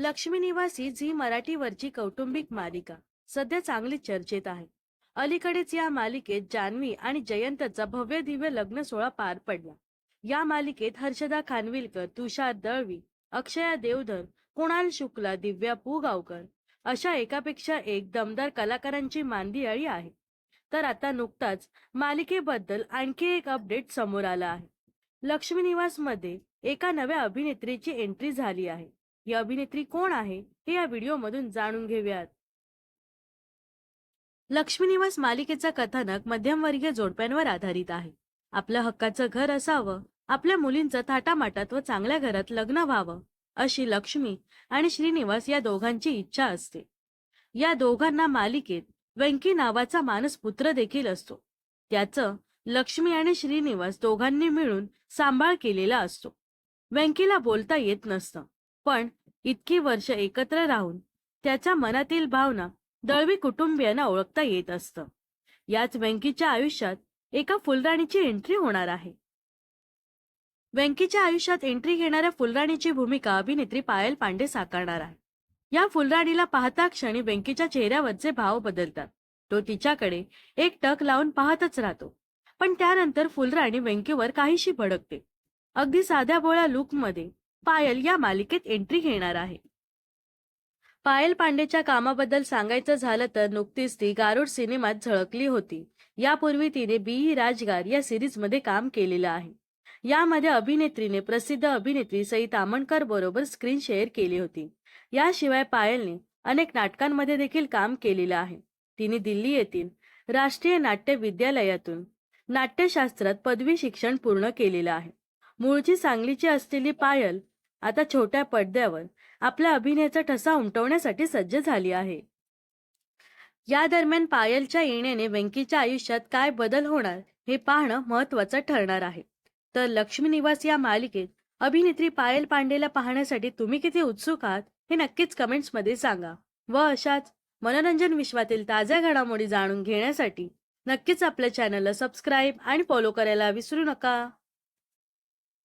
लक्ष्मी निवासी झी मराठीवरची कौटुंबिक मालिका सध्या चांगली चर्चेत आहे. अलीकडेच या मालिकेत जान्हवी आणि जयंतचा भव्य दिव्य लग्न सोहळा पार पडला. या मालिकेत हर्षदा खानविलकर तुषार दळवी अक्षया देवधर कुणाल शुक्ला दिव्या पुगावकर अशा एकापेक्षा एक दमदार कलाकारांची मांदियाळी आहे. तर आता नुकताच मालिकेबद्दल आणखी एक अपडेट समोर आला आहे. लक्ष्मी निवासमध्ये एका नव्या अभिनेत्रीची एंट्री झाली आहे. ही अभिनेत्री कोण आहे हे या व्हिडिओमधून जाणून घेऊयात. लक्ष्मी निवास कथानक मध्यमवर्गीय जोडप्यांवर आधारित आहे. आपलं हक्काचं घर असावं आपल्या मुलींचं थाटामाटात व चांगल्या घरात लग्न व्हावं अशी लक्ष्मी आणि श्रीनिवास या दोघांची इच्छा असते. या दोघांना मालिकेत व्यंकी नावाचा मानस पुत्र देखील असतो. त्याचं लक्ष्मी आणि श्रीनिवास दोघांनी मिळून सांभाळ केलेला असतो. व्यंकीला बोलता येत नसतं. पण इतकी वर्ष एकत्र राहून त्याच्या मनातील भावना दळवी कुटुंबियांना ओळखता येत असतं. याच व्यंकीच्या आयुष्यात एका फुलराणीची एंट्री होणार आहे. व्यंकीच्या आयुष्यात एंट्री घेणाऱ्या फुलराणीची भूमिका अभिनेत्री पायल पांडे साकारणार आहे. या फुलराणीला पाहता क्षणी व्यंकीच्या चेहऱ्यावरचे भाव बदलतात. तो तिच्याकडे एक टक लावून पाहतच राहतो. पण त्यानंतर फुलराणी व्यंकीवर काहीशी भडकते. अगदी साध्या बोळ्या लुकमध्ये पायल या मालिकेत एंट्री घेणार आहे. पायल पांडेच्या कामाबद्दल सांगायचं झालं तर नुकतीच ती गारुड सिनेमात झळकली होती. यापूर्वी तिने बीई राजगार या सिरीजमध्ये काम केलेलं आहे. यामध्ये अभिनेत्रीने प्रसिद्ध अभिनेत्री सई तामणकर बरोबर स्क्रीन शेअर केली होती. याशिवाय पायलने अनेक नाटकांमध्ये देखील काम केलेलं आहे. तिने दिल्ली येथील राष्ट्रीय नाट्य विद्यालयातून नाट्यशास्त्रात पदवी शिक्षण पूर्ण केलेलं आहे. मूळची सांगलीची असलेली पायल आता छोट्या पडद्यावर आपल्या अभिनयाचा ठसा उमटवण्यासाठी सज्ज झाली आहे. या दरम्यान पायलच्या येण्याने व्यंकीच्या आयुष्यात काय बदल होणार हे पाहणं महत्वाचं ठरणार आहे. तर लक्ष्मी निवास या मालिकेत अभिनेत्री पायल पांडेला पाहण्यासाठी तुम्ही किती उत्सुक आहात हे नक्कीच कमेंट्समध्ये सांगा. व अशाच मनोरंजन विश्वातील ताज्या घडामोडी जाणून घेण्यासाठी नक्कीच आपल्या चॅनलला सबस्क्राईब आणि फॉलो करायला विसरू नका.